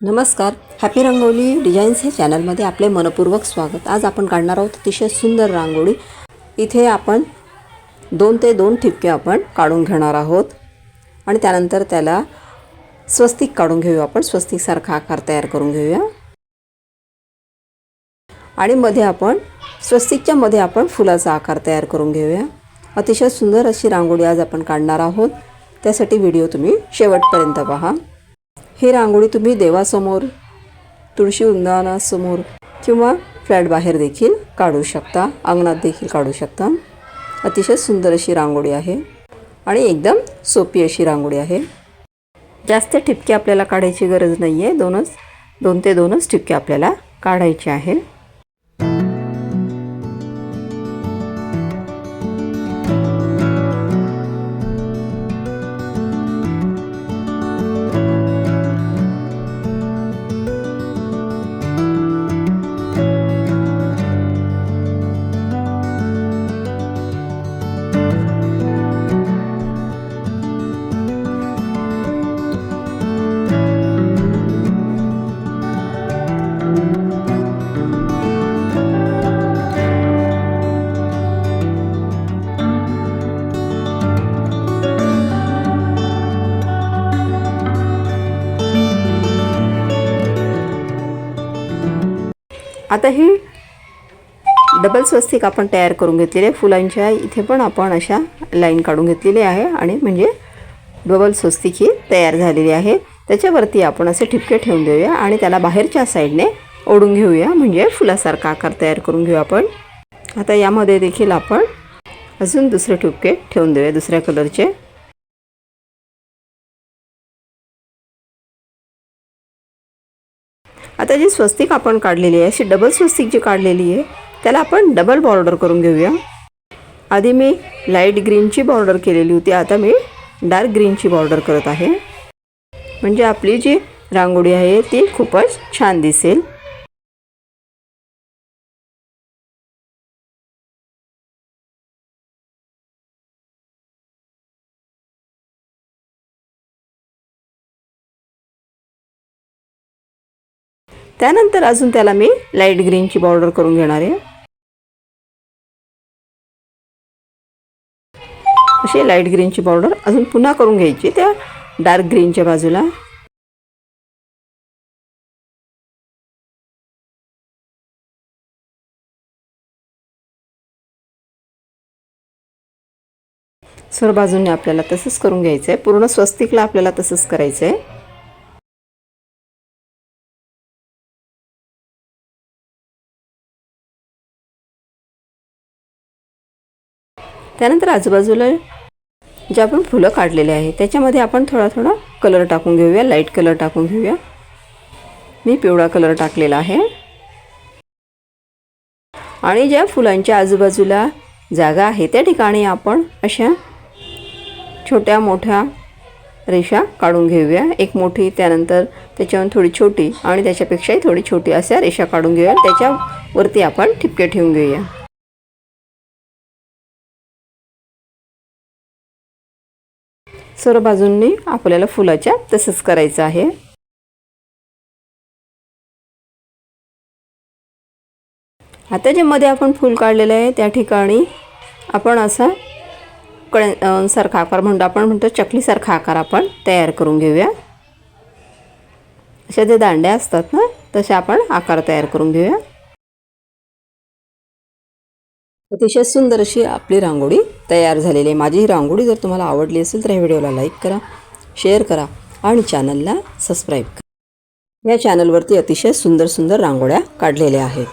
नमस्कार happy rangoli designs हे चॅनलमध्ये आपले मनपूर्वक स्वागत. आज आपण काढणार आहोत अतिशय सुंदर रांगोळी. इथे आपण दोन ते दोन ठिपके आपण काढून घेणार आहोत आणि त्यानंतर त्याला स्वस्तिक काढून घेऊ आपण. स्वस्तिकसारखा आकार तयार करून घेऊया. आणि मध्ये आपण स्वस्तिकच्या मध्ये आपण फुलाचा आकार तयार करून घेऊया. अतिशय सुंदर अशी रांगोळी आज आपण काढणार आहोत. त्यासाठी व्हिडिओ तुम्ही शेवटपर्यंत पहा. ही रांगोळी तुम्ही देवासमोर तुळशी उंदानासमोर किंवा फ्लॅट बाहेर देखील काढू शकता अंगणात देखील काढू शकता. अतिशय सुंदर अशी रांगोळी आहे आणि एकदम सोपी अशी रांगोळी आहे. जास्त ठिपके आपल्याला काढायची गरज नाही आहे दोनच दोन ते दोनच ठिपके आपल्याला काढायचे आहे आता ही डबल स्वस्तिक आपण तयार करून घेतलेली आहे. फुलांच्या इथे पण आपण अशा लाईन काढून घेतलेली आहे आणि म्हणजे डबल स्वस्तिक ही तयार झालेली आहे. त्याच्यावरती आपण असे ठिपके ठेवून देऊया आणि त्याला बाहेरच्या साईडने ओढून घेऊया. म्हणजे फुलासारखा आकार तयार करून घेऊ आपण. आता यामध्ये देखील आपण अजून दुसरे ठिपके ठेवून देऊया दुसऱ्या कलरचे आता जी स्वस्तिक आपण काढलेली आहे अशी डबल स्वस्तिक जी काढलेली आहे त्याला आपण डबल बॉर्डर करून घेऊया. आधी मी लाइट ग्रीनची बॉर्डर केलेली होती आता मी डार्क ग्रीनची बॉर्डर करत आहे. म्हणजे आपली जी रांगोळी आहे ती खूपच छान दिसेल. त्यानंतर अजून त्याला मी लाइट ग्रीनची बॉर्डर करून घेणार आहे. अशी लाइट ग्रीनची बॉर्डर अजून पुन्हा करून घ्यायची त्या डार्क ग्रीनच्या बाजूला. सर्व बाजूने आपल्याला तसंच करून घ्यायचं आहे पूर्ण स्वस्तिकला आपल्याला तसंच करायचं आहे त्यानंतर आजूबाजूला जे आपण फुलं काढलेले आहे त्याच्यामध्ये आपण थोडा थोडा कलर टाकून घेऊया लाइट कलर टाकून घेऊया. मी पिवळा कलर टाकलेला आहे. आणि ज्या फुलांच्या आजूबाजूला जागा आहे त्या ठिकाणी आपण अशा छोट्या मोठ्या रेषा काढून घेऊया. एक मोठी त्यानंतर त्याच्यावर थोडी छोटी आणि त्याच्यापेक्षाही थोडी छोटी अशा रेषा काढून घेऊया. त्याच्यावरती आपण ठिपके ठेवून घेऊया. सर्व बाजूंनी आपल्याला फुलाच्या तसंच करायचं आहे. आता जे मध्ये आपण फूल काढलेलं आहे त्या ठिकाणी आपण असा कळ सारखा आकार म्हणतो आपण म्हणतो चकलीसारखा आकार आपण तयार करून घेऊया. अशा जे दांड्या असतात ना तसे आपण आकार तयार करून घेऊया. अतिशय सुंदर अशी आपली रांगोळी तयार झालेली आहे. माझी ही रांगोळी जर तुम्हाला आवडली असेल तर ह्या व्हिडिओला लाईक करा शेअर करा आणि चॅनलला सबस्क्राईब करा. या चॅनलवरती अतिशय सुंदर सुंदर रांगोळ्या काढलेल्या आहेत.